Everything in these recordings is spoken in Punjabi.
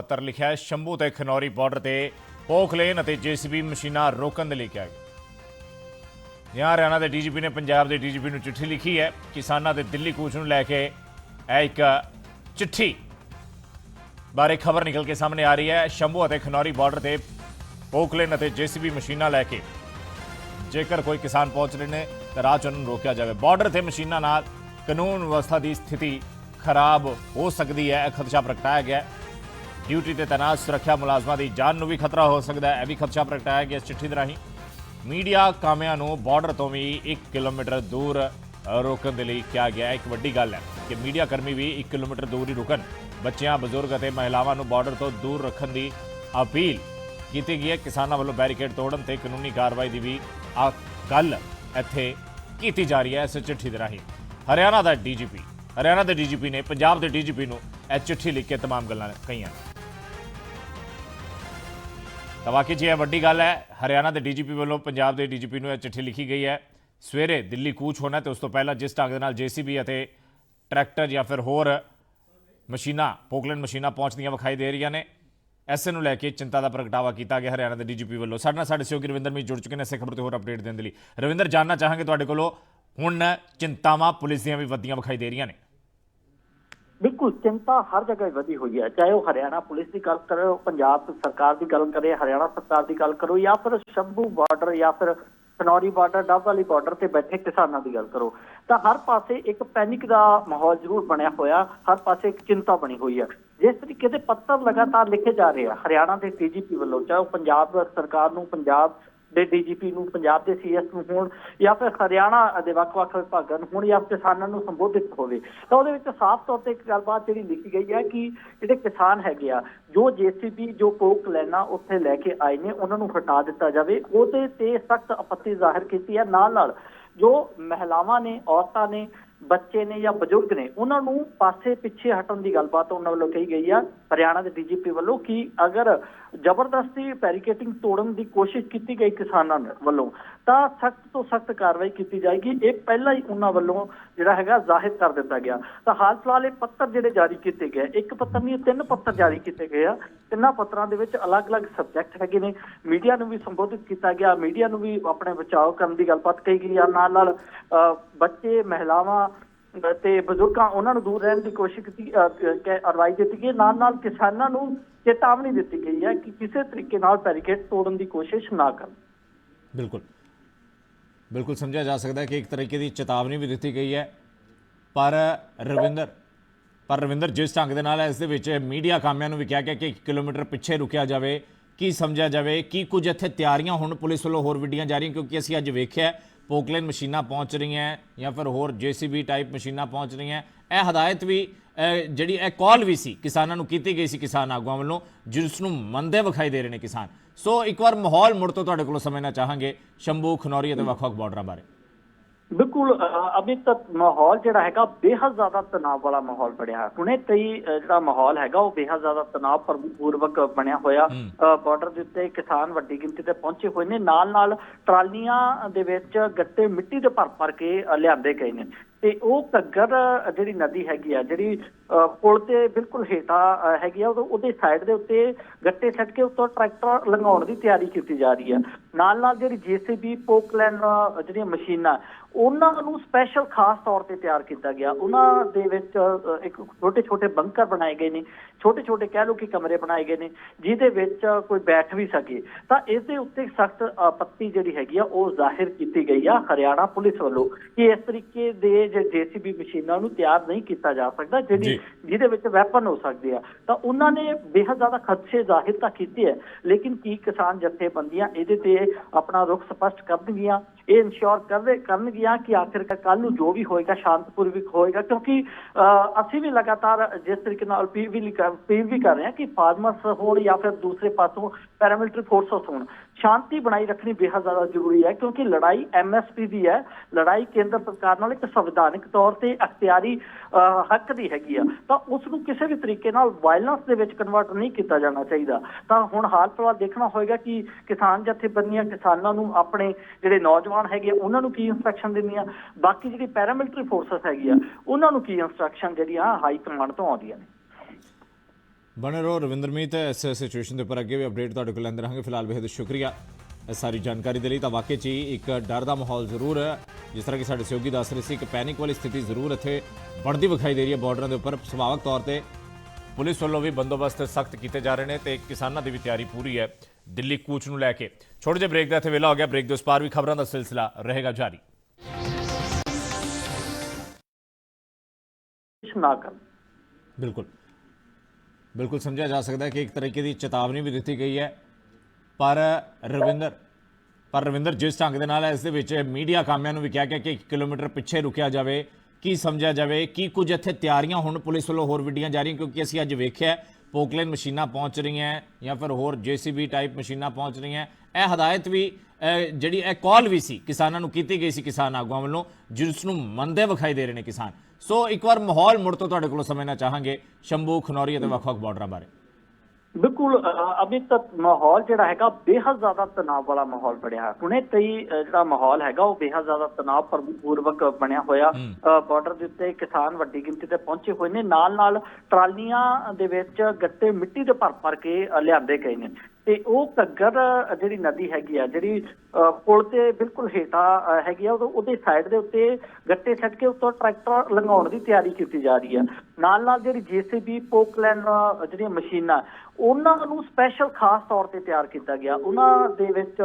ਪੱਤਰ ਲਿਖਿਆ ਹੈ, ਸ਼ੰਭੂ ਤੇ ਖਨੌਰੀ ਬਾਰਡਰ ਤੇ ਪੋਖਲੇਨ ਅਤੇ ਜੀਸੀਬੀ ਮਸ਼ੀਨਾਂ ਰੋਕਣ ਦੇ ਲਈ ਕਿਹਾ ਗਿਆ। यहाँ ਹਰਿਆਣਾ ਦੇ ਡੀਜੀਪੀ ਨੇ ਪੰਜਾਬ ਦੇ ਡੀਜੀਪੀ ਨੂੰ ਚਿੱਠੀ ਲਿਖੀ ਹੈ, ਕਿਸਾਨਾਂ ਦੇ ਦਿੱਲੀ ਕੂਚ ਨੂੰ ਲੈ ਕੇ ਇਹ ਇੱਕ ਚਿੱਠੀ ਬਾਰੇ ਖਬਰ ਨਿਕਲ ਕੇ ਸਾਹਮਣੇ ਆ ਰਹੀ ਹੈ। ਸ਼ੰਭੂ ਅਤੇ ਖਨੌਰੀ ਬਾਰਡਰ ਤੇ ਪੋਖਲੇਨ ਅਤੇ ਜੀਸੀਬੀ ਮਸ਼ੀਨਾਂ ਲੈ ਕੇ ਜੇਕਰ ਕੋਈ ਕਿਸਾਨ ਪਹੁੰਚ ਰਹੇ ਨੇ, ਤਾਂ ਰਾਹ 'ਚ ਉਹਨਾਂ ਨੂੰ ਰੋਕਿਆ ਜਾਵੇ। ਬਾਰਡਰ ਤੇ ਮਸ਼ੀਨਾਂ ਨਾਲ ਕਾਨੂੰਨ ਵਿਵਸਥਾ ਦੀ ਸਥਿਤੀ ਖਰਾਬ ਹੋ ਸਕਦੀ ਹੈ, ਇਹ ਖਦਸ਼ਾ ਪ੍ਰਗਟਾਇਆ ਗਿਆ ਹੈ। ਡਿਊਟੀ ਤੇ ਤੈਨਾਤ ਸੁਰੱਖਿਆ ਮੁਲਾਜ਼ਮਾਂ ਦੀ ਜਾਨ ਨੂੰ ਵੀ ਖਤਰਾ ਹੋ ਸਕਦਾ ਹੈ ਇਹ ਵੀ ਖਦਸ਼ਾ ਪ੍ਰਗਟਾਇਆ ਗਿਆ ਇਸ ਚਿੱਠੀ ਦੇ ਰਾਹੀਂ ਮੀਡੀਆ ਕਾਮਿਆਂ ਨੂੰ ਬਾਰਡਰ ਤੋਂ ਵੀ 1 ਕਿਲੋਮੀਟਰ ਦੂਰ ਅ, ਰੋਕਣ ਦੇ ਲਈ ਕਿਹਾ ਗਿਆ ਹੈ ਇੱਕ ਵੱਡੀ ਗੱਲ ਹੈ ਕਿ ਮੀਡੀਆ ਕਰਮੀ ਵੀ 1 ਕਿਲੋਮੀਟਰ ਦੂਰ ਹੀ ਰੁਕਣ ਬੱਚਿਆਂ ਬਜ਼ੁਰਗ ਅਤੇ ਮਹਿਲਾਵਾਂ ਨੂੰ ਬਾਰਡਰ ਤੋਂ ਦੂਰ ਰੱਖਣ ਦੀ ਅਪੀਲ ਕੀਤੀ ਗਈ ਹੈ ਕਿਸਾਨਾਂ ਵੱਲੋਂ ਬੈਰੀਕੇਡ ਤੋੜਨ ਤੇ ਕਾਨੂੰਨੀ ਕਾਰਵਾਈ ਦੀ ਵੀ ਆ ਕੱਲ ਇੱਥੇ ਕੀਤੀ ਜਾ ਰਹੀ ਹੈ ਇਸ ਚਿੱਠੀ ਦੇ ਰਾਹੀਂ ਹਰਿਆਣਾ ਦਾ ਡੀਜੀਪੀ ਹਰਿਆਣਾ ਦੇ ਡੀਜੀਪੀ ਨੇ ਪੰਜਾਬ ਦੇ ਡੀਜੀਪੀ ਨੂੰ ਇਹ ਚਿੱਠੀ ਲਿਖ ਕੇ तमाम ਗੱਲਾਂ ਕਹੀਆਂ ਤਾਂ ਵਾਕਈ ਜੀ ਇਹ ਵੱਡੀ ਗੱਲ ਹੈ, ਹਰਿਆਣਾ ਦੇ ਡੀਜੀਪੀ ਵੱਲੋਂ ਪੰਜਾਬ ਦੇ ਡੀਜੀਪੀ ਨੂੰ ਇਹ ਚਿੱਠੀ ਲਿਖੀ ਗਈ ਹੈ। ਸਵੇਰੇ ਦਿੱਲੀ ਕੂਚ ਹੋਣਾ ਤੇ ਉਸ ਤੋਂ ਪਹਿਲਾਂ ਜਿਸ ਢੰਗ ਦੇ ਨਾਲ ਜੀਸੀਬੀ ਅਤੇ ਟਰੈਕਟਰ ਜਾਂ ਫਿਰ ਹੋਰ ਮਸ਼ੀਨਾਂ ਪੋਕਲੈਂਡ ਮਸ਼ੀਨਾਂ ਪਹੁੰਚਦੀਆਂ ਵਿਖਾਈ ਦੇ ਰਹੀਆਂ ਨੇ। ਐਸੇ ਨੂੰ ਲੈ ਕੇ ਚਿੰਤਾ ਦਾ ਪ੍ਰਗਟਾਵਾ ਕੀਤਾ ਗਿਆ ਹਰਿਆਣਾ ਦੇ ਡੀਜੀਪੀ ਵੱਲੋਂ। ਸਾਡੇ ਨਾਲ ਸਾਡੇ ਸਹਿਯੋਗੀ ਰਵਿੰਦਰ ਵੀ ਜੁੜ ਚੁੱਕੇ ਨੇ, ਇਸੇ ਖਬਰ ਤੇ ਹੋਰ ਅਪਡੇਟ ਦੇਣ ਦੇ ਲਈ। ਰਵਿੰਦਰ ਜਾਨਣਾ ਚਾਹਾਂਗੇ ਤੁਹਾਡੇ ਕੋਲੋਂ ਹੁਣ ਚਿੰਤਾਵਾਂ, ਪੁਲਿਸ ਦੀਆਂ ਵੀ ਵੱਧਦੀਆਂ ਵਿਖਾਈ ਦੇ ਰਹੀਆਂ ਨੇ। ਬਿਲਕੁਲ, ਚਿੰਤਾ ਹਰ ਜਗ੍ਹਾ ਵਧੀ ਹੋਈ ਹੈ। ਚਾਹੇ ਉਹ ਹਰਿਆਣਾ ਪੁਲਿਸ ਦੀ ਗੱਲ ਕਰੋ, ਪੰਜਾਬ ਸਰਕਾਰ ਦੀ ਗੱਲ ਕਰੇ, ਹਰਿਆਣਾ ਸਰਕਾਰ ਦੀ ਗੱਲ ਕਰੋ, ਜਾਂ ਫਿਰ ਸ਼ੰਭੂ ਬਾਰਡਰ ਜਾਂ ਫਿਰ ਸਨੌਰੀ ਬਾਰਡਰ ਡੱਬ ਵਾਲੀ ਬਾਰਡਰ ਤੇ ਬੈਠੇ ਕਿਸਾਨਾਂ ਦੀ ਗੱਲ ਕਰੋ। ਤਾਂ ਹਰ ਪਾਸੇ ਇੱਕ ਪੈਨਿਕ ਦਾ ਮਾਹੌਲ ਜ਼ਰੂਰ ਬਣਿਆ ਹੋਇਆ, ਹਰ ਪਾਸੇ ਇੱਕ ਚਿੰਤਾ ਬਣੀ ਹੋਈ ਹੈ। ਜਿਸ ਤਰੀਕੇ ਦੇ ਪੱਤਰ ਲਗਾਤਾਰ ਲਿਖੇ ਜਾ ਰਹੇ ਆ, ਹਰਿਆਣਾ ਦੇ ਡੀਜੀਪੀ ਵੱਲੋਂ, ਚਾਹੇ ਉਹ ਪੰਜਾਬ ਸਰਕਾਰ ਨੂੰ, ਪੰਜਾਬ ਦੇ ਡੀਜੀਪੀ ਨੂੰ, ਪੰਜਾਬ ਦੇ ਸੀਐਸ ਨੂੰ ਹੋਣ ਜਾਂ ਫਿਰ ਹਰਿਆਣਾ ਦੇ ਵੱਖ-ਵੱਖ ਵਿਭਾਗਾਂ ਨੂੰ ਹੋਣ ਜਾਂ ਕਿਸਾਨਾਂ ਨੂੰ ਸੰਬੋਧਿਤ ਹੋਵੇ। ਤਾਂ ਉਹਦੇ ਵਿੱਚ ਸਾਫ਼ ਤੌਰ ਤੇ ਇੱਕ ਗੱਲਬਾਤ ਜਿਹੜੀ ਲਿਖੀ ਗਈ ਹੈ ਕਿ ਜਿਹੜੇ ਕਿਸਾਨ ਹੈਗੇ ਆ, ਜੋ ਜੀਸੀਬੀ, ਜੋ ਕੋਕ ਲੈਣਾ ਉੱਥੇ ਲੈ ਕੇ ਆਏ ਨੇ, ਉਹਨਾਂ ਨੂੰ ਹਟਾ ਦਿੱਤਾ ਜਾਵੇ। ਉਹਦੇ ਤੇ ਸਖਤ ਆਪੱਤੀ ਜ਼ਾਹਿਰ ਕੀਤੀ ਹੈ। ਨਾਲ ਨਾਲ ਜੋ ਮਹਿਲਾਵਾਂ ਨੇ, ਔਰਤਾਂ ਨੇ, ਬੱਚੇ ਨੇ ਜਾਂ ਬਜ਼ੁਰਗ ਨੇ, ਉਹਨਾਂ ਨੂੰ ਪਾਸੇ ਪਿੱਛੇ ਹਟਣ ਦੀ ਗੱਲਬਾਤ ਉਹਨਾਂ ਵੱਲੋਂ ਕਹੀ ਗਈ ਆ। ਹਰਿਆਣਾ ਦੇ ਡੀਜੀਪੀ ਵੱਲੋਂ ਕਿ ਅਗਰ ਜ਼ਬਰਦਸਤੀ ਬੈਰੀਕੇਟਿੰਗ ਤੋੜਨ ਦੀ ਕੋਸ਼ਿਸ਼ ਕੀਤੀ ਗਈ ਕਿਸਾਨਾਂ ਵੱਲੋਂ ਤਾਂ ਸਖਤ ਤੋਂ ਸਖਤ ਕਾਰਵਾਈ ਕੀਤੀ ਜਾਏਗੀ। ਇਹ ਪਹਿਲਾਂ ਹੀ ਉਹਨਾਂ ਵੱਲੋਂ ਜਿਹੜਾ ਹੈਗਾ ਜ਼ਾਹਿਰ ਕਰ ਦਿੱਤਾ ਗਿਆ। ਤਾਂ ਹਾਲ ਫਿਲਹਾਲ ਇਹ ਪੱਤਰ ਜਿਹੜੇ ਜਾਰੀ ਕੀਤੇ ਗਏ ਇੱਕ ਪੱਤਰ ਨਹੀਂ ਤਿੰਨ ਪੱਤਰ ਜਾਰੀ ਕੀਤੇ ਗਏ ਆ। ਤਿੰਨਾਂ ਪੱਤਰਾਂ ਦੇ ਵਿੱਚ ਅਲੱਗ-ਅਲੱਗ ਸਬਜੈਕਟ ਹੈਗੇ ਨੇ। ਮੀਡੀਆ ਨੂੰ ਵੀ ਸੰਬੋਧਿਤ ਕੀਤਾ ਗਿਆ। ਮੀਡੀਆ ਨੂੰ ਵੀ ਆਪਣੇ ਬਚਾਓ ਕਰਨ ਦੀ ਗੱਲਬਾਤ ਕਹੀ ਗਈ ਆ। ਨਾਲ ਨਾਲ ਅ, ਬੱਚੇ ਮਹਿਲਾਵਾਂ ਤੇ ਬਜ਼ੁਰਗਾਂ ਉਹਨਾਂ ਨੂੰ ਦੂਰ ਰਹਿਣ ਦੀ ਕੋਸ਼ਿਸ਼ ਕੀਤੀ ਅ, ਦਿੱਤੀ ਗਈ। ਨਾਲ ਨਾਲ ਕਿਸਾਨਾਂ ਨੂੰ ਚੇਤਾਵਨੀ ਦਿੱਤੀ ਗਈ ਹੈ ਕਿ ਕਿਸੇ ਤਰੀਕੇ ਨਾਲ ਬੈਰੀਕੇਡ ਤੋੜਨ ਦੀ ਕੋਸ਼ਿਸ਼ ਨਾ ਕਰਨ। ਬਿਲਕੁਲ। ਬਿਲਕੁਲ ਸਮਝਿਆ ਜਾ ਸਕਦਾ ਹੈ ਕਿ ਇੱਕ ਤਰੀਕੇ ਦੀ ਚੇਤਾਵਨੀ ਵੀ ਦਿੱਤੀ ਗਈ ਹੈ। ਪਰ ਰਵਿੰਦਰ ਪਰ ਰਵਿੰਦਰ ਜਿਸ ਢੰਗ ਦੇ ਨਾਲ ਇਸ ਦੇ ਵਿੱਚ ਮੀਡੀਆ ਕਾਮਿਆਂ ਨੂੰ ਵੀ ਕਿਹਾ ਗਿਆ ਕਿ 1 ਕਿਲੋਮੀਟਰ ਪਿੱਛੇ ਰੁਕਿਆ ਜਾਵੇ ਕੀ ਸਮਝਿਆ ਜਾਵੇ ਕੀ ਕੁਝ ਇੱਥੇ ਤਿਆਰੀਆਂ ਹੁਣ ਪੁਲਿਸ ਵੱਲੋਂ ਹੋਰ ਵਿੱਢੀਆਂ ਜਾ ਰਹੀਆਂ ਕਿਉਂਕਿ ਅਸੀਂ ਅੱਜ ਵੇਖਿਆ ਪੋਕਲੇਨ ਮਸ਼ੀਨਾਂ ਪਹੁੰਚ ਰਹੀਆਂ ਜਾਂ ਫਿਰ ਹੋਰ ਜੀਸੀਬੀ ਟਾਈਪ ਮਸ਼ੀਨਾਂ ਪਹੁੰਚ ਰਹੀਆਂ ਇਹ ਹਦਾਇਤ ਵੀ ਜਿਹੜੀ ਇਹ ਕਾਲ ਵੀ ਸੀ, ਕਿਸਾਨਾਂ ਨੂੰ ਕੀਤੀ ਗਈ ਸੀ ਕਿਸਾਨ ਆਗੂਆਂ ਵੱਲੋਂ, ਜਿਸ ਨੂੰ ਮੰਦੇ ਵਿਖਾਈ ਦੇ ਰਹੇ ਨੇ ਕਿਸਾਨ। ਸੋ ਇੱਕ ਵਾਰ ਮਾਹੌਲ ਮੁੜ ਤੋਂ ਤੁਹਾਡੇ ਕੋਲੋਂ ਸਮਝਣਾ ਚਾਹਾਂਗੇ। ਸ਼ੰਭੂ ਖਨੌਰੀ ਅਤੇ ਵੱਖ-ਵੱਖ ਬਾਰਡਰਾਂ ਬਾਰੇ। ਬਿਲਕੁਲ ਅਭੀ ਤੱਕ ਮਾਹੌਲ ਜਿਹੜਾ ਹੈਗਾ ਬੇਹੱਦ ਜ਼ਿਆਦਾ ਤਣਾਅ ਵਾਲਾ ਮਾਹੌਲ ਬਣਿਆ ਹੁਣੇ ਕਈ ਜਿਹੜਾ ਮਾਹੌਲ ਹੈਗਾ ਉਹ ਬੇਹੱਦ ਜ਼ਿਆਦਾ ਤਣਾਅ ਪੂਰਵਕ ਬਣਿਆ ਹੋਇਆ। ਬਾਰਡਰ ਦੇ ਉੱਤੇ ਕਿਸਾਨ ਵੱਡੀ ਗਿਣਤੀ ਤੇ ਪਹੁੰਚੇ ਹੋਏ ਨੇ। ਨਾਲ ਨਾਲ ਟਰਾਲੀਆਂ ਦੇ ਵਿੱਚ ਗੱਟੇ ਮਿੱਟੀ ਦੇ ਭਰ ਭਰ ਕੇ ਲਿਆਂਦੇ ਗਏ ਨੇ। ਤੇ ਉਹ ਘੱਗਰ ਜਿਹੜੀ ਨਦੀ ਹੈਗੀ ਆ ਜਿਹੜੀ ਪੁਲ ਤੇ ਬਿਲਕੁਲ ਹੇਠਾਂ ਹੈਗੀ ਆ ਉਹਦੇ- ਸਾਈਡ ਦੇ ਉੱਤੇ ਗੱਟੇ ਛੱਡ ਕੇ ਉੱਤੋਂ ਟਰੈਕਟਰ ਲੰਘਾਉਣ ਦੀ ਤਿਆਰੀ ਕੀਤੀ ਜਾ ਰਹੀ ਹੈ ਨਾਲ ਨਾਲ ਜਿਹੜੀ ਜੀਸੀਬੀ ਪੋਕਲੈਨ ਅ, ਜਿਹੜੀਆਂ ਮਸ਼ੀਨਾਂ ਉਹਨਾਂ ਨੂੰ ਸਪੈਸ਼ਲ ਖਾਸ ਤੌਰ ਤੇ ਤਿਆਰ ਕੀਤਾ ਗਿਆ। ਉਹਨਾਂ ਦੇ ਵਿੱਚ ਇੱਕ ਛੋਟੇ ਛੋਟੇ ਬੰਕਰ ਬਣਾਏ ਗਏ ਨੇ। ਛੋਟੇ ਛੋਟੇ ਕਹਿ ਲਓ ਕਿ ਕਮਰੇ ਬਣਾਏ ਗਏ ਨੇ ਜਿਹਦੇ ਵਿੱਚ ਕੋਈ ਬੈਠ ਵੀ ਸਕੇ। ਤਾਂ ਇਸ ਦੇ ਉੱਤੇ ਸਖਤ ਆਪੱਤੀ ਜਿਹੜੀ ਹੈਗੀ ਆ ਉਹ ਜ਼ਾਹਿਰ ਕੀਤੀ ਗਈ ਆ ਹਰਿਆਣਾ ਪੁਲਿਸ ਵੱਲੋਂ ਕਿ ਇਸ ਤਰੀਕੇ ਦੇ ਜੇ ਜੀਸੀਬੀ ਮਸ਼ੀਨਾਂ ਨੂੰ ਤਿਆਰ ਨਹੀਂ ਕੀਤਾ ਜਾ ਸਕਦਾ ਜਿਹੜੀ। ਜਿਹਦੇ ਵਿੱਚ ਵੈਪਨ ਹੋ ਸਕਦੇ ਆ। ਤਾਂ ਉਹਨਾਂ ਨੇ ਬੇਹੱਦ ਜ਼ਿਆਦਾ ਖਦਸ਼ੇ ਜ਼ਾਹਿਰ ਤਾਂ ਕੀਤੇ ਹੈ ਲੇਕਿਨ ਕੀ ਕਿਸਾਨ ਜਥੇਬੰਦੀਆਂ ਇਹਦੇ ਤੇ ਆਪਣਾ ਰੁਖ ਸਪਸ਼ਟ ਕਰਨਗੀਆਂ? ਇਹ ਇਨਸ਼ੋਰ ਕਰਦੇ ਕਰਨਗੀਆਂ ਕਿ ਆਖਿਰਕਾਰ ਕੱਲ ਨੂੰ ਜੋ ਵੀ ਹੋਏਗਾ ਸ਼ਾਂਤਪੂਰਵਕ ਹੋਏਗਾ ਕਿਉਂਕਿ ਅਸੀਂ ਵੀ ਲਗਾਤਾਰ ਜਿਸ ਤਰੀਕੇ ਨਾਲ ਅਪੀਲ ਵੀ ਲਿਖ- ਵੀ ਕਰ ਰਹੇ ਹਾਂ ਕਿ ਫਾਰਮਰਸ ਹੋਣ ਜਾਂ ਫਿਰ ਦੂਸਰੇ ਪਾਸੋਂ ਪੈਰਾਮਿਲਟਰੀ ਫੋਰਸਸ ਹੋਣ ਸ਼ਾਂਤੀ ਬਣਾਈ ਰੱਖਣੀ ਬੇਹੱਦ ਜ਼ਿਆਦਾ ਜ਼ਰੂਰੀ ਹੈ ਕਿਉਂਕਿ ਲੜਾਈ ਐਮਐਸਪੀ ਦੀ ਹੈ ਲੜਾਈ ਕੇਂਦਰ ਸਰਕਾਰ ਨਾਲ ਇੱਕ ਸੰਵਿਧਾਨਿਕ ਤੌਰ ਤੇ ਅਖਤਿਆਰੀ ਅਹ, ਹੱਕ ਦੀ ਹੈਗੀ ਆ ਤਾਂ ਉਸ ਨੂੰ ਕਿਸੇ ਵੀ ਤਰੀਕੇ ਨਾਲ ਵਾਇਲੈਂਸ ਦੇ ਵਿੱਚ ਕਨਵਰਟ ਨਹੀਂ ਕੀਤਾ ਜਾਣਾ ਚਾਹੀਦਾ ਤਾਂ ਹੁਣ ਹਾਲ ਫਿਲਹਾਲ ਦੇਖਣਾ ਹੋਏਗਾ ਕਿ ਕਿਸਾਨ ਜਥੇਬੰਦੀਆਂ ਕਿਸਾਨਾਂ ਨੂੰ ਆਪਣੇ ਜਿਹੜੇ ਨੌਜਵਾਨ ਹੈਗੇ ਉਹਨਾਂ ਨੂੰ ਕੀ ਇਨਸਟਰਕਸ਼ਨ ਦਿੰਦੀਆਂ ਬਾਕੀ ਜਿਹੜੀ ਪੈਰਾਮਿਲਟਰੀ ਫੋਰਸਸ ਹੈਗੀ ਉਹਨਾਂ ਨੂੰ ਕੀ ਇਨਸਟਰਕਸ਼ਨ ਜਿਹੜੀਆਂ ਹਾਈ ਕਮਾਂਡ ਤੋਂ ਆਉਂਦੀਆਂ ਨੇ? ਬਣੇ ਰਹੋ ਰਵਿੰਦਰਮੀਤ, ਇਸ ਸਿਚੁਏਸ਼ਨ ਦੇ ਉੱਪਰ ਅੱਗੇ ਵੀ ਅਪਡੇਟ ਤੁਹਾਡੇ ਕੋਲ ਲੈਂਦੇ ਰਹਾਂਗੇ। ਫਿਲਹਾਲ ਬੇਹੱਦ ਸ਼ੁਕਰੀਆ ਸਾਰੀ ਜਾਣਕਾਰੀ ਦੇ ਲਈ। ਤਾਂ ਵਾਕਈ 'ਚ ਹੀ ਇੱਕ ਡਰ ਦਾ ਮਾਹੌਲ ਜ਼ਰੂਰ ਹੈ, ਜਿਸ ਤਰ੍ਹਾਂ ਕਿ ਸਾਡੇ ਸਹਿਯੋਗੀ ਦੱਸ ਰਹੇ ਸੀ ਕਿ ਪੈਨਿਕ ਵਾਲੀ ਸਥਿਤੀ ਜ਼ਰੂਰ ਇੱਥੇ ਬਣਦੀ ਵਿਖਾਈ ਦੇ ਰਹੀ ਹੈ ਬਾਰਡਰਾਂ ਦੇ ਉੱਪਰ। ਸੁਭਾਵਕ ਤੌਰ ਤੇ ਪੁਲਿਸ ਵੱਲੋਂ ਵੀ ਬੰਦੋਬਸਤ ਸਖਤ ਕੀਤੇ ਜਾ ਰਹੇ ਨੇ ਤੇ ਕਿਸਾਨਾਂ ਦੀ ਵੀ ਤਿਆਰੀ ਪੂਰੀ ਹੈ। ਦਿੱਲੀ ਕੂਚ ਨੂੰ ਲੈ ਕੇ। ਛੋਟੇ ਜਿਹੇ ਬ੍ਰੇਕ ਦਾ ਇੱਥੇ ਵੇਲਾ ਹੋ ਗਿਆ। ਬ੍ਰੇਕ ਦੇ ਉਸ ਪਾਰ ਵੀ ਖਬਰਾਂ ਦਾ ਸਿਲਸਿਲਾ ਰਹੇਗਾ ਜਾਰੀ। ਨਾ ਕਰਨ ਬਿਲਕੁਲ। ਬਿਲਕੁਲ ਸਮਝਿਆ ਜਾ ਸਕਦਾ ਹੈ ਕਿ ਇੱਕ ਤਰੀਕੇ ਦੀ ਚੇਤਾਵਨੀ ਵੀ ਦਿੱਤੀ ਗਈ ਹੈ। ਪਰ ਰਵਿੰਦਰ ਪਰ ਰਵਿੰਦਰ ਜਿਸ ਢੰਗ ਦੇ ਨਾਲ ਇਸ ਦੇ ਵਿੱਚ ਮੀਡੀਆ ਕਾਮਿਆਂ ਨੂੰ ਵੀ ਕਿਹਾ ਗਿਆ ਕਿ 1 ਕਿਲੋਮੀਟਰ ਪਿੱਛੇ ਰੁਕਿਆ ਜਾਵੇ ਕੀ ਸਮਝਿਆ ਜਾਵੇ ਕੀ ਕੁਝ ਇੱਥੇ ਤਿਆਰੀਆਂ ਹੁਣ ਪੁਲਿਸ ਵੱਲੋਂ ਹੋਰ ਵਿੱਢੀਆਂ ਜਾ ਰਹੀਆਂ ਕਿਉਂਕਿ ਅਸੀਂ ਅੱਜ ਵੇਖਿਆ ਪੋਕਲੇਨ ਮਸ਼ੀਨਾਂ ਪਹੁੰਚ ਰਹੀਆਂ ਜਾਂ ਫਿਰ ਹੋਰ ਜੀਸੀਬੀ ਟਾਈਪ ਮਸ਼ੀਨਾਂ ਪਹੁੰਚ ਰਹੀਆਂ ਇਹ ਹਦਾਇਤ ਵੀ ਜਿਹੜੀ ਇਹ ਕਾਲ ਵੀ ਸੀ ਕਿਸਾਨਾਂ ਨੂੰ ਕੀਤੀ ਗਈ ਸੀ ਕਿਸਾਨ ਆਗੂਆਂ ਵੱਲੋਂ, ਜਿਸ ਨੂੰ ਮੰਦੇ ਵਿਖਾਈ ਦੇ ਰਹੇ ਨੇ ਕਿਸਾਨ। ਸੋ ਇੱਕ ਵਾਰ ਮਾਹੌਲ ਮੁੜ ਤੋਂ ਤੁਹਾਡੇ ਕੋਲੋਂ ਸਮਝਣਾ ਚਾਹਾਂਗੇ। ਸ਼ੰਭੂ ਖਨੌਰੀ ਅਤੇ ਵੱਖ-ਵੱਖ ਬਾਰਡਰਾਂ ਬਾਰੇ। ਬਿਲਕੁਲ ਅਭੀ ਤੱਕ ਮਾਹੌਲ ਜਿਹੜਾ ਹੈਗਾ ਬੇਹੱਦ ਜ਼ਿਆਦਾ ਤਣਾਅ ਵਾਲਾ ਮਾਹੌਲ ਬਣਿਆ ਹੈ ਹੁਣੇ ਕਈ ਅ, ਜਿਹੜਾ ਮਾਹੌਲ ਹੈਗਾ ਉਹ ਬੇਹੱਦ ਜ਼ਿਆਦਾ ਤਣਾਅ ਪੂਰਵਕ ਬਣਿਆ ਹੋਇਆ। ਬਾਰਡਰ ਦੇ ਉੱਤੇ ਕਿਸਾਨ ਵੱਡੀ ਗਿਣਤੀ ਤੇ ਪਹੁੰਚੇ ਹੋਏ ਨੇ। ਨਾਲ ਨਾਲ ਟਰਾਲੀਆਂ ਦੇ ਵਿੱਚ ਗੱਟੇ ਮਿੱਟੀ ਦੇ ਭਰ ਭਰ ਕੇ ਲਿਆਂਦੇ ਗਏ ਨੇ। ਤੇ ਉਹ ਘੱਗਰ ਜਿਹੜੀ ਨਦੀ ਹੈਗੀ ਆ ਜਿਹੜੀ ਪੁਲ ਤੇ ਬਿਲਕੁਲ ਹੇਠਾਂ ਹੈਗੀ ਆ ਉਹਦੇ ਸਾਈਡ ਦੇ ਉੱਤੇ ਗੱਟੇ ਛੱਡ ਕੇ ਉੱਤੋਂ ਟਰੈਕਟਰ ਲੰਘਾਉਣ ਦੀ ਤਿਆਰੀ ਕੀਤੀ ਜਾ ਰਹੀ ਹੈ ਨਾਲ ਨਾਲ ਜਿਹੜੀ ਜੀਸੀਬੀ ਪੋਕਲੈਨ ਅ, ਜਿਹੜੀਆਂ ਮਸ਼ੀਨਾਂ ਉਹਨਾਂ ਨੂੰ ਸਪੈਸ਼ਲ ਖਾਸ ਤੌਰ ਤੇ ਤਿਆਰ ਕੀਤਾ ਗਿਆ। ਉਹਨਾਂ ਦੇ ਵਿੱਚ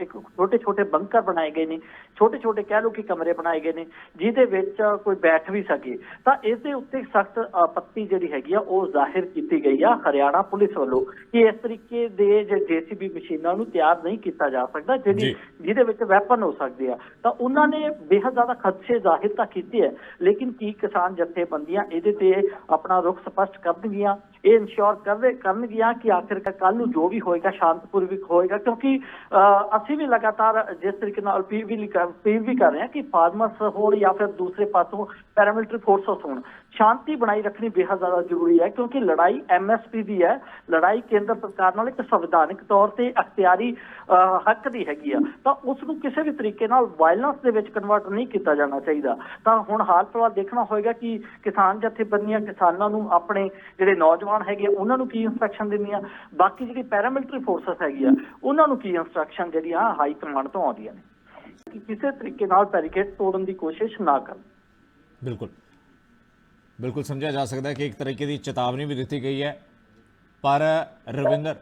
ਇੱਕ ਛੋਟੇ ਛੋਟੇ ਬੰਕਰ ਬਣਾਏ ਗਏ ਨੇ। ਛੋਟੇ ਛੋਟੇ ਕਹਿ ਲਓ ਕਿ ਕਮਰੇ ਬਣਾਏ ਗਏ ਨੇ ਜਿਹਦੇ ਵਿੱਚ ਕੋਈ ਬੈਠ ਵੀ ਸਕੇ। ਤਾਂ ਇਸ ਦੇ ਉੱਤੇ ਸਖਤ ਆਪੱਤੀ ਜਿਹੜੀ ਹੈਗੀ ਆ ਉਹ ਜ਼ਾਹਿਰ ਕੀਤੀ ਗਈ ਆ ਹਰਿਆਣਾ ਪੁਲਿਸ ਵੱਲੋਂ ਕਿ ਇਸ ਤਰੀਕੇ ਦੇ ਜੀਸੀਬੀ ਮਸ਼ੀਨਾਂ ਨੂੰ ਤਿਆਰ ਨਹੀਂ ਕੀਤਾ ਜਾ ਸਕਦਾ ਜਿਹੜੀ ਜੀ। ਜਿਹਦੇ ਵਿੱਚ ਵੈਪਨ ਹੋ ਸਕਦੇ ਆ। ਤਾਂ ਉਹਨਾਂ ਨੇ ਬੇਹੱਦ ਜ਼ਿਆਦਾ ਖਦਸ਼ੇ ਜ਼ਾਹਿਰ ਤਾਂ ਕੀਤੇ ਹੈ ਲੇਕਿਨ ਕੀ ਕਿਸਾਨ ਜਥੇਬੰਦੀਆਂ ਇਹਦੇ ਤੇ ਆਪਣਾ ਰੁਖ ਸਪਸ਼ਟ ਕਰਨਗੀਆਂ? ਇਹ ਇਨਸ਼ੋਰ ਕਰਦੇ ਕਰਨਗੀਆਂ ਕਿ ਆਖਿਰਕਾਰ ਕੱਲ ਨੂੰ ਜੋ ਵੀ ਹੋਏਗਾ ਸ਼ਾਂਤਪੂਰਵਕ ਹੋਏਗਾ। ਕਿਉਂਕਿ ਅਸੀਂ ਵੀ ਲਗਾਤਾਰ ਜਿਸ ਤਰੀਕੇ ਨਾਲ ਅਪੀਲ ਵੀ ਕਰ ਅਪੀਲ ਵੀ ਕਰ ਰਹੇ ਹਾਂ ਕਿ ਫਾਰਮਰਸ ਹੋਣ ਜਾਂ ਫਿਰ ਦੂਸਰੇ ਪਾਸੋਂ ਪੈਰਾਮਿਲਟਰੀ ਫੋਰਸਸ ਹੋਣ। ਸ਼ਾਂਤੀ ਬਣਾਈ ਰੱਖਣੀ ਬੇਹੱਦ ਜ਼ਿਆਦਾ ਜ਼ਰੂਰੀ ਹੈ ਕਿਉਂਕਿ ਲੜਾਈ ਐਮਐਸਪੀ ਦੀ ਹੈ। ਲੜਾਈ ਕੇਂਦਰ ਸਰਕਾਰ ਨਾਲ ਇੱਕ ਸੰਵਿਧਾਨਿਕ ਤੌਰ ਤੇ ਅਖਤਿਆਰੀ ਅਹ, ਹੱਕ ਦੀ ਹੈਗੀ ਆ। ਤਾਂ ਉਸ ਨੂੰ ਕਿਸੇ ਵੀ ਤਰੀਕੇ ਨਾਲ ਵਾਇਲੈਂਸ ਦੇ ਵਿੱਚ ਕਨਵਰਟ ਨਹੀਂ ਕੀਤਾ ਜਾਣਾ ਚਾਹੀਦਾ। ਤਾਂ ਹੁਣ ਹਾਲ ਫਿਲਹਾਲ ਦੇਖਣਾ ਹੋਏਗਾ ਕਿ ਕਿਸਾਨ ਜਥੇਬੰਦੀਆਂ ਕਿਸਾਨਾਂ ਨੂੰ ਆਪਣੇ ਜਿਹੜੇ ਨੌਜਵਾਨ ਹੈਗੇ ਆ, ਉਹਨਾਂ ਨੂੰ ਕੀ ਇਨਸਟਰਕਸ਼ਨ ਦਿੰਦੀਆਂ? ਬਾਕੀ ਜਿਹੜੀ ਪੈਰਾਮਿਲਟਰੀ ਫੋਰਸਸ ਹੈਗੀ ਆ ਉਹਨਾਂ ਨੂੰ ਕੀ ਇਨਸਟਰਕਸ਼ਨ ਜਿਹੜੀਆਂ ਹਾਈ ਕਮਾਂਡ ਤੋਂ ਆਉਂਦੀਆਂ ਨੇ? ਕਿ ਕਿਸੇ ਤਰੀਕੇ ਨਾਲ ਬੈਰੀਕੇਡ ਤੋੜਨ ਦੀ ਕੋਸ਼ਿਸ਼ ਨਾ ਕਰਨ। ਬਿਲਕੁਲ। ਬਿਲਕੁਲ ਸਮਝਿਆ ਜਾ ਸਕਦਾ ਹੈ ਕਿ ਇੱਕ ਤਰੀਕੇ ਦੀ ਚੇਤਾਵਨੀ ਵੀ ਦਿੱਤੀ ਗਈ ਹੈ। ਪਰ ਰਵਿੰਦਰ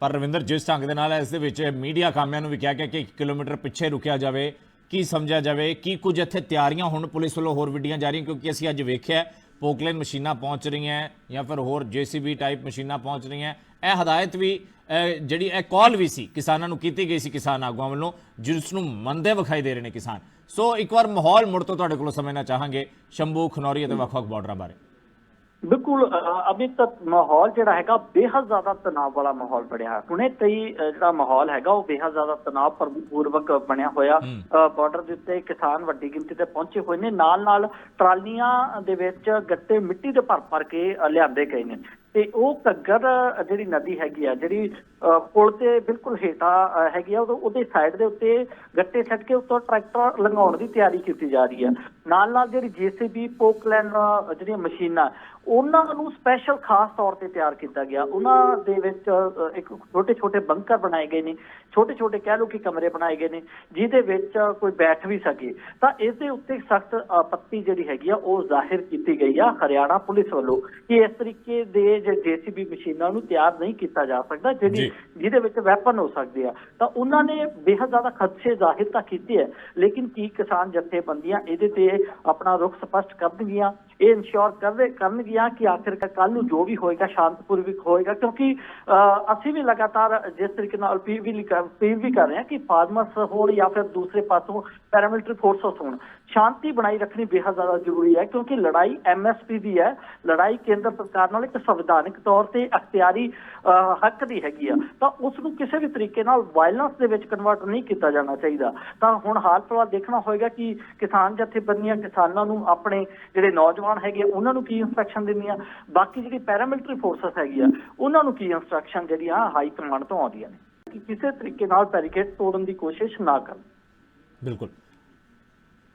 ਪਰ ਰਵਿੰਦਰ ਜਿਸ ਢੰਗ ਦੇ ਨਾਲ ਇਸ ਦੇ ਵਿੱਚ ਮੀਡੀਆ ਕਾਮਿਆਂ ਨੂੰ ਵੀ ਕਿਹਾ ਗਿਆ ਕਿ 1 ਕਿਲੋਮੀਟਰ ਪਿੱਛੇ ਰੁਕਿਆ ਜਾਵੇ ਕੀ ਸਮਝਿਆ ਜਾਵੇ ਕੀ ਕੁਝ ਇੱਥੇ ਤਿਆਰੀਆਂ ਹੁਣ ਪੁਲਿਸ ਵੱਲੋਂ ਹੋਰ ਵਿੱਢੀਆਂ ਜਾ ਰਹੀਆਂ ਕਿਉਂਕਿ ਅਸੀਂ ਅੱਜ ਵੇਖਿਆ ਪੋਕਲੇਨ ਮਸ਼ੀਨਾਂ ਪਹੁੰਚ ਰਹੀਆਂ ਜਾਂ ਫਿਰ ਹੋਰ ਜੀਸੀਬੀ ਟਾਈਪ ਮਸ਼ੀਨਾਂ ਪਹੁੰਚ ਰਹੀਆਂ ਇਹ ਹਦਾਇਤ ਵੀ ਅਹ, ਜਿਹੜੀ ਇਹ ਕਾਲ ਵੀ ਸੀ ਕਿਸਾਨਾਂ ਨੂੰ ਕੀਤੀ ਗਈ ਸੀ ਕਿਸਾਨ ਆਗੂਆਂ ਵੱਲੋਂ ਜਿਸ ਨੂੰ ਮੰਦੇ ਵਿਖਾਈ ਦੇ ਰਹੇ ਨੇ ਕਿਸਾਨ। ਸੋ ਇੱਕ ਵਾਰ ਮਾਹੌਲ ਮੁੜ ਤੋਂ ਤੁਹਾਡੇ ਕੋਲੋਂ ਸਮਝਣਾ ਚਾਹਾਂਗੇ। ਸ਼ੰਭੂ ਖਨੌਰੀ ਅਤੇ ਵੱਖ-ਵੱਖ ਬਾਰਡਰਾਂ ਬਾਰੇ। ਬਿਲਕੁਲ ਅਭੀ ਤੱਕ ਮਾਹੌਲ ਜਿਹੜਾ ਹੈਗਾ ਬੇਹੱਦ ਜ਼ਿਆਦਾ ਤਣਾਅ ਵਾਲਾ ਮਾਹੌਲ ਬਣਿਆ ਹੈ ਹੁਣੇ ਅ, ਜਿਹੜਾ ਮਾਹੌਲ ਹੈਗਾ ਉਹ ਬੇਹੱਦ ਜ਼ਿਆਦਾ ਤਣਾਅ ਪੂਰਵਕ ਬਣਿਆ ਹੋਇਆ। ਬਾਰਡਰ ਦੇ ਉੱਤੇ ਕਿਸਾਨ ਵੱਡੀ ਗਿਣਤੀ ਤੇ ਪਹੁੰਚੇ ਹੋਏ ਨੇ। ਨਾਲ ਨਾਲ ਟਰਾਲੀਆਂ ਦੇ ਵਿੱਚ ਗੱਟੇ ਮਿੱਟੀ ਦੇ ਭਰ ਭਰ ਕੇ ਲਿਆਂਦੇ ਗਏ ਨੇ। ਤੇ ਉਹ ਘੱਗਰ ਜਿਹੜੀ ਨਦੀ ਹੈਗੀ ਆ ਜਿਹੜੀ ਪੁਲ ਤੇ ਬਿਲਕੁਲ ਹੇਠਾਂ ਹੈਗੀ ਆ ਉਹਦੇ ਸਾਈਡ ਦੇ ਉੱਤੇ ਗੱਟੇ ਛੱਡ ਕੇ ਉੱਤੋਂ ਟਰੈਕਟਰ ਲੰਘਾਉਣ ਦੀ ਤਿਆਰੀ ਕੀਤੀ ਜਾ ਰਹੀ ਹੈ ਨਾਲ ਨਾਲ ਜਿਹੜੀ ਜੀਸੀਬੀ ਪੋਕਲੈਨ ਅ, ਜਿਹੜੀਆਂ ਮਸ਼ੀਨਾਂ ਉਹਨਾਂ ਨੂੰ ਸਪੈਸ਼ਲ ਖਾਸ ਤੌਰ ਤੇ ਤਿਆਰ ਕੀਤਾ ਗਿਆ। ਉਹਨਾਂ ਦੇ ਵਿੱਚ ਇੱਕ ਛੋਟੇ ਛੋਟੇ ਬੰਕਰ ਬਣਾਏ ਗਏ ਨੇ। ਛੋਟੇ ਛੋਟੇ ਕਹਿ ਲਓ ਕਿ ਕਮਰੇ ਬਣਾਏ ਗਏ ਨੇ ਜਿਹਦੇ ਵਿੱਚ ਕੋਈ ਬੈਠ ਵੀ ਸਕੇ। ਤਾਂ ਇਸ ਦੇ ਉੱਤੇ ਸਖਤ ਆਪੱਤੀ ਜਿਹੜੀ ਹੈਗੀ ਆ ਉਹ ਜ਼ਾਹਿਰ ਕੀਤੀ ਗਈ ਆ ਹਰਿਆਣਾ ਪੁਲਿਸ ਵੱਲੋਂ ਕਿ ਇਸ ਤਰੀਕੇ ਦੇ ਜੀਸੀਬੀ ਮਸ਼ੀਨਾਂ ਨੂੰ ਤਿਆਰ ਨਹੀਂ ਕੀਤਾ ਜਾ ਸਕਦਾ ਜਿਹੜੀ ਜੀ। ਜਿਹਦੇ ਵਿੱਚ ਵੈਪਨ ਹੋ ਸਕਦੇ ਆ। ਤਾਂ ਉਹਨਾਂ ਨੇ ਬੇਹੱਦ ਜ਼ਿਆਦਾ ਖਦਸ਼ੇ ਜ਼ਾਹਿਰ ਤਾਂ ਕੀਤੇ ਹੈ ਲੇਕਿਨ ਕੀ ਕਿਸਾਨ ਜਥੇਬੰਦੀਆਂ ਇਹਦੇ ਤੇ ਆਪਣਾ ਰੁਖ ਸਪਸ਼ਟ ਕਰਨਗੀਆਂ? ਇਹ ਇਨਸ਼ੋਰ ਕਰਦੇ ਕਰਨਗੀਆਂ ਕਿ ਆਖਿਰਕਾਰ ਕੱਲ ਨੂੰ ਜੋ ਵੀ ਹੋਏਗਾ ਸ਼ਾਂਤਪੂਰਵਕ ਹੋਏਗਾ, ਕਿਉਂਕਿ ਅਸੀਂ ਵੀ ਲਗਾਤਾਰ ਜਿਸ ਤਰੀਕੇ ਨਾਲ ਅਪੀਲ ਵੀ ਅਪੀਲ ਵੀ ਕਰ ਰਹੇ ਹਾਂ ਕਿ ਫਾਰਮਰਸ ਹੋਣ ਜਾਂ ਫਿਰ ਦੂਸਰੇ ਪਾਸੋਂ ਪੈਰਾਮਿਲਟਰੀ ਫੋਰਸਸ ਹੋਣ, ਸ਼ਾਂਤੀ ਬਣਾਈ ਰੱਖਣੀ ਬੇਹੱਦ ਜ਼ਿਆਦਾ ਜ਼ਰੂਰੀ ਹੈ, ਕਿਉਂਕਿ ਲੜਾਈ ਐਮਐਸਪੀ ਦੀ ਹੈ, ਲੜਾਈ ਕੇਂਦਰ ਸਰਕਾਰ ਨਾਲ ਇੱਕ ਸੰਵਿਧਾਨਿਕ ਤੌਰ ਤੇ ਅਖਤਿਆਰੀ ਹੱਕ ਦੀ ਹੈਗੀ ਆ, ਤਾਂ ਉਸ ਨੂੰ ਕਿਸੇ ਵੀ ਤਰੀਕੇ ਨਾਲ ਵਾਇਲੈਂਸ ਦੇ ਵਿੱਚ ਕਨਵਰਟ ਨਹੀਂ ਕੀਤਾ ਜਾਣਾ ਚਾਹੀਦਾ, ਤਾਂ ਹੁਣ ਹਾਲ ਫਿਲਹਾਲ ਦੇਖਣਾ ਹੋਏਗਾ ਕਿ ਕਿਸਾਨ ਜਥੇਬੰਦੀਆਂ ਕਿਸਾਨਾਂ ਨੂੰ ਆਪਣੇ ਜਿਹੜੇ ਨੌਜਵਾਨ ਹੈਗੇ ਆ, ਉਹਨਾਂ ਨੂੰ ਕੀ ਇਨਸਟਰਕਸ਼ਨ ਦਿੰਦੀਆਂ? ਬਾਕੀ ਜਿਹੜੀ ਪੈਰਾਮਿਲਟਰੀ ਫੋਰਸਸ ਹੈਗੀ ਆ ਉਹਨਾਂ ਨੂੰ ਕੀ ਇਨਸਟਰਕਸ਼ਨ ਜਿਹੜੀਆਂ ਹਾਈ ਕਮਾਂਡ ਤੋਂ ਆਉਂਦੀਆਂ ਨੇ? ਕਿ ਕਿਸੇ ਤਰੀਕੇ ਨਾਲ ਬੈਰੀਕੇਡ ਤੋੜਨ ਦੀ ਕੋਸ਼ਿਸ਼ ਨਾ ਕਰਨ। ਬਿਲਕੁਲ।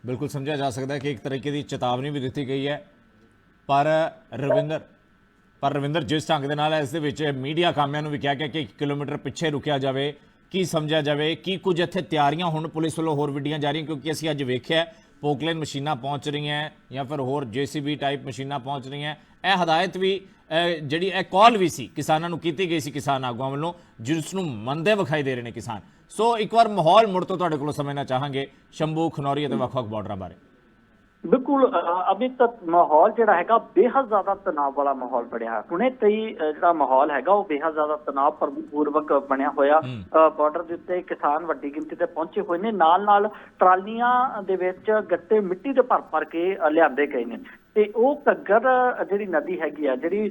ਬਿਲਕੁਲ ਸਮਝਿਆ ਜਾ ਸਕਦਾ ਹੈ ਕਿ ਇੱਕ ਤਰੀਕੇ ਦੀ ਚੇਤਾਵਨੀ ਵੀ ਦਿੱਤੀ ਗਈ ਹੈ। ਪਰ ਰਵਿੰਦਰ ਪਰ ਰਵਿੰਦਰ ਜਿਸ ਢੰਗ ਦੇ ਨਾਲ ਇਸ ਦੇ ਵਿੱਚ ਮੀਡੀਆ ਕਾਮਿਆਂ ਨੂੰ ਵੀ ਕਿਹਾ ਗਿਆ ਕਿ 1 ਕਿਲੋਮੀਟਰ ਪਿੱਛੇ ਰੁਕਿਆ ਜਾਵੇ ਕੀ ਸਮਝਿਆ ਜਾਵੇ ਕੀ ਕੁਝ ਇੱਥੇ ਤਿਆਰੀਆਂ ਹੁਣ ਪੁਲਿਸ ਵੱਲੋਂ ਹੋਰ ਵਿੱਢੀਆਂ ਜਾ ਰਹੀਆਂ ਕਿਉਂਕਿ ਅਸੀਂ ਅੱਜ ਵੇਖਿਆ ਪੋਕਲੇਨ ਮਸ਼ੀਨਾਂ ਪਹੁੰਚ ਰਹੀਆਂ ਜਾਂ ਫਿਰ ਹੋਰ ਜੀਸੀਬੀ ਟਾਈਪ ਮਸ਼ੀਨਾਂ ਪਹੁੰਚ ਰਹੀਆਂ ਇਹ ਹਦਾਇਤ ਵੀ ਜਿਹੜੀ ਇਹ ਕਾਲ ਵੀ ਸੀ, ਕਿਸਾਨਾਂ ਨੂੰ ਕੀਤੀ ਗਈ ਸੀ ਕਿਸਾਨ ਆਗੂਆਂ ਵੱਲੋਂ, ਜਿਸ ਨੂੰ ਮੰਦੇ ਵਿਖਾਈ ਦੇ ਰਹੇ ਨੇ ਕਿਸਾਨ। ਸੋ ਇੱਕ ਵਾਰ ਮਾਹੌਲ ਮੁੜ ਤੋਂ ਤੁਹਾਡੇ ਕੋਲੋਂ ਸਮਝਣਾ ਚਾਹਾਂਗੇ। ਸ਼ੰਭੂ ਖਨੌਰੀ ਅਤੇ ਵੱਖ-ਵੱਖ ਬਾਰਡਰਾਂ ਬਾਰੇ। ਬਿਲਕੁਲ ਅਭੀ ਤੱਕ ਮਾਹੌਲ ਜਿਹੜਾ ਹੈਗਾ ਬੇਹੱਦ ਜ਼ਿਆਦਾ ਤਣਾਅ ਵਾਲਾ ਮਾਹੌਲ ਬਣਿਆ ਹੈ ਹੁਣੇ ਅ, ਜਿਹੜਾ ਮਾਹੌਲ ਹੈਗਾ ਉਹ ਬੇਹੱਦ ਜ਼ਿਆਦਾ ਤਣਾਅ ਪੂਰਵਕ ਬਣਿਆ ਹੋਇਆ। ਬਾਰਡਰ ਦੇ ਉੱਤੇ ਕਿਸਾਨ ਵੱਡੀ ਗਿਣਤੀ ਤੇ ਪਹੁੰਚੇ ਹੋਏ ਨੇ। ਨਾਲ ਨਾਲ ਟਰਾਲੀਆਂ ਦੇ ਵਿੱਚ ਗੱਟੇ ਮਿੱਟੀ ਦੇ ਭਰ ਭਰ ਕੇ ਲਿਆਂਦੇ ਗਏ ਨੇ। ਤੇ ਉਹ ਘੱਗਰ ਜਿਹੜੀ ਨਦੀ ਹੈਗੀ ਆ ਜਿਹੜੀ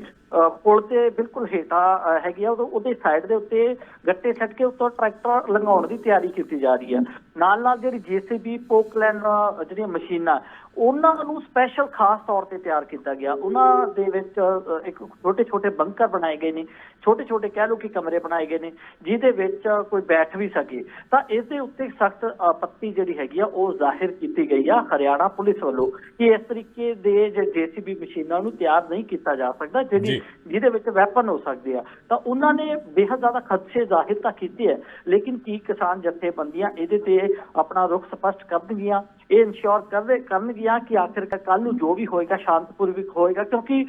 ਪੁਲ ਤੇ ਬਿਲਕੁਲ ਹੇਠਾਂ ਹੈਗੀ ਆ ਉਹਦੇ ਸਾਈਡ ਦੇ ਉੱਤੇ ਗੱਟੇ ਛੱਡ ਕੇ ਉੱਤੋਂ ਟਰੈਕਟਰ ਲੰਘਾਉਣ ਦੀ ਤਿਆਰੀ ਕੀਤੀ ਜਾ ਰਹੀ ਹੈ ਨਾਲ ਨਾਲ ਜਿਹੜੀ ਜੀਸੀਬੀ ਪੋਕਲੈਨ ਅ, ਜਿਹੜੀਆਂ ਮਸ਼ੀਨਾਂ ਉਹਨਾਂ ਨੂੰ ਸਪੈਸ਼ਲ ਖਾਸ ਤੌਰ ਤੇ ਤਿਆਰ ਕੀਤਾ ਗਿਆ। ਉਹਨਾਂ ਦੇ ਵਿੱਚ ਇੱਕ ਛੋਟੇ ਛੋਟੇ ਬੰਕਰ ਬਣਾਏ ਗਏ ਨੇ ਛੋਟੇ ਛੋਟੇ ਕਹਿ ਲਓ ਕਿ ਕਮਰੇ ਬਣਾਏ ਗਏ ਨੇ ਜਿਹਦੇ ਵਿੱਚ ਕੋਈ ਬੈਠ ਵੀ ਸਕੇ। ਤਾਂ ਇਸ ਦੇ ਉੱਤੇ ਸਖਤ ਆਪੱਤੀ ਜਿਹੜੀ ਹੈਗੀ ਆ ਉਹ ਜ਼ਾਹਿਰ ਕੀਤੀ ਗਈ ਆ ਹਰਿਆਣਾ ਪੁਲਿਸ ਵੱਲੋਂ ਕਿ ਇਸ ਤਰੀਕੇ ਦੇ ਜੇ ਜੀਸੀਬੀ ਮਸ਼ੀਨਾਂ ਨੂੰ ਤਿਆਰ ਨਹੀਂ ਕੀਤਾ ਜਾ ਸਕਦਾ ਜਿਹੜੀ। ਜਿਹਦੇ ਵਿੱਚ ਵੈਪਨ ਹੋ ਸਕਦੇ ਆ। ਤਾਂ ਉਹਨਾਂ ਨੇ ਬੇਹੱਦ ਜ਼ਿਆਦਾ ਖਦਸ਼ੇ ਜ਼ਾਹਿਰ ਤਾਂ ਕੀਤੇ ਹੈ ਲੇਕਿਨ ਕੀ ਕਿਸਾਨ ਜਥੇਬੰਦੀਆਂ ਇਹਦੇ ਤੇ ਆਪਣਾ ਰੁਖ ਸਪਸ਼ਟ ਕਰਨਗੀਆਂ? ਇਹ ਇਨਸ਼ੋਰ ਕਰਦੇ ਕਰਨਗੀਆਂ ਕਿ ਆਖਿਰਕਾਰ ਕੱਲ ਨੂੰ ਜੋ ਵੀ ਹੋਏਗਾ ਸ਼ਾਂਤਪੂਰਵਕ ਹੋਏਗਾ ਕਿਉਂਕਿ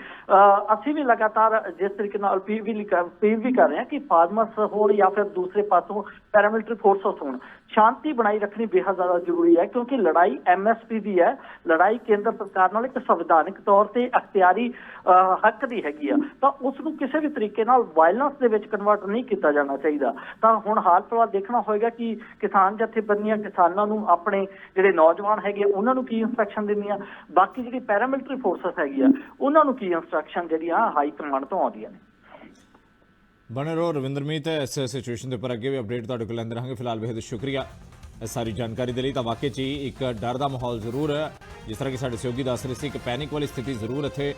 ਅਸੀਂ ਵੀ ਲਗਾਤਾਰ ਜਿਸ ਤਰੀਕੇ ਨਾਲ ਅਪੀਲ ਵੀ ਅਪੀਲ ਵੀ ਕਰ ਰਹੇ ਹਾਂ ਕਿ ਫਾਰਮਰਸ ਹੋਣ ਜਾਂ ਫਿਰ ਦੂਸਰੇ ਪਾਸੋਂ ਪੈਰਾਮਿਲਟਰੀ ਫੋਰਸਸ ਹੋਣ। ਸ਼ਾਂਤੀ ਬਣਾਈ ਰੱਖਣੀ ਬੇਹੱਦ ਜ਼ਿਆਦਾ ਜ਼ਰੂਰੀ ਹੈ ਕਿਉਂਕਿ ਲੜਾਈ ਐਮਐਸਪੀ ਦੀ ਹੈ। ਲੜਾਈ ਕੇਂਦਰ ਸਰਕਾਰ ਨਾਲ ਇੱਕ ਸੰਵਿਧਾਨਿਕ ਤੌਰ ਤੇ ਅਖਤਿਆਰੀ ਅਹ, ਹੱਕ ਦੀ ਹੈਗੀ ਆ। ਤਾਂ ਉਸ ਨੂੰ ਕਿਸੇ ਵੀ ਤਰੀਕੇ ਨਾਲ ਵਾਇਲੈਂਸ ਦੇ ਵਿੱਚ ਕਨਵਰਟ ਨਹੀਂ ਕੀਤਾ ਜਾਣਾ ਚਾਹੀਦਾ। ਤਾਂ ਹੁਣ ਹਾਲ ਫਿਲਹਾਲ ਦੇਖਣਾ ਹੋਏਗਾ ਕਿ ਕਿਸਾਨ ਜਥੇਬੰਦੀਆਂ ਕਿਸਾਨਾਂ ਨੂੰ ਆਪਣੇ ਜਿਹੜੇ ਨੌਜਵਾਨ ਹੈਗੇ ਉਹਨਾਂ ਨੂੰ ਕੀ ਇਨਸਟਰਕਸ਼ਨ ਦਿੰਦੀਆਂ ਬਾਕੀ ਜਿਹੜੀ ਪੈਰਾਮਿਲਟਰੀ ਫੋਰਸਸ ਹੈਗੀ ਆ, ਉਹਨਾਂ ਨੂੰ ਕੀ ਇਨਸਟਰਕਸ਼ਨ ਜਿਹੜੀਆਂ ਹਾਈ ਕਮਾਂਡ ਤੋਂ ਆਉਂਦੀਆਂ ਨੇ। ਬਣੇ ਰਹੋ ਰਵਿੰਦਰਮੀਤ, ਇਸ ਸਿਚੁਏਸ਼ਨ ਦੇ ਉੱਪਰ ਅੱਗੇ ਵੀ ਅਪਡੇਟ ਤੁਹਾਡੇ ਕੋਲ ਲੈਂਦੇ ਰਹਾਂਗੇ। ਫਿਲਹਾਲ ਬੇਹਦ ਸ਼ੁਕਰੀਆ ਸਾਰੀ ਜਾਣਕਾਰੀ ਦੇ ਲਈ। ਤਾਂ ਵਾਕਈ 'ਚ ਇੱਕ ਡਰ ਦਾ ਮਾਹੌਲ ਜ਼ਰੂਰ ਹੈ। ਜਿਸ ਤਰ੍ਹਾਂ ਕਿ ਸਾਡੇ ਸਹਿਯੋਗੀ ਦੱਸ ਰਹੇ ਸੀ ਕਿ ਪੈਨਿਕ ਵਾਲੀ ਸਥਿਤੀ ਜ਼ਰੂਰ ਇੱਥੇ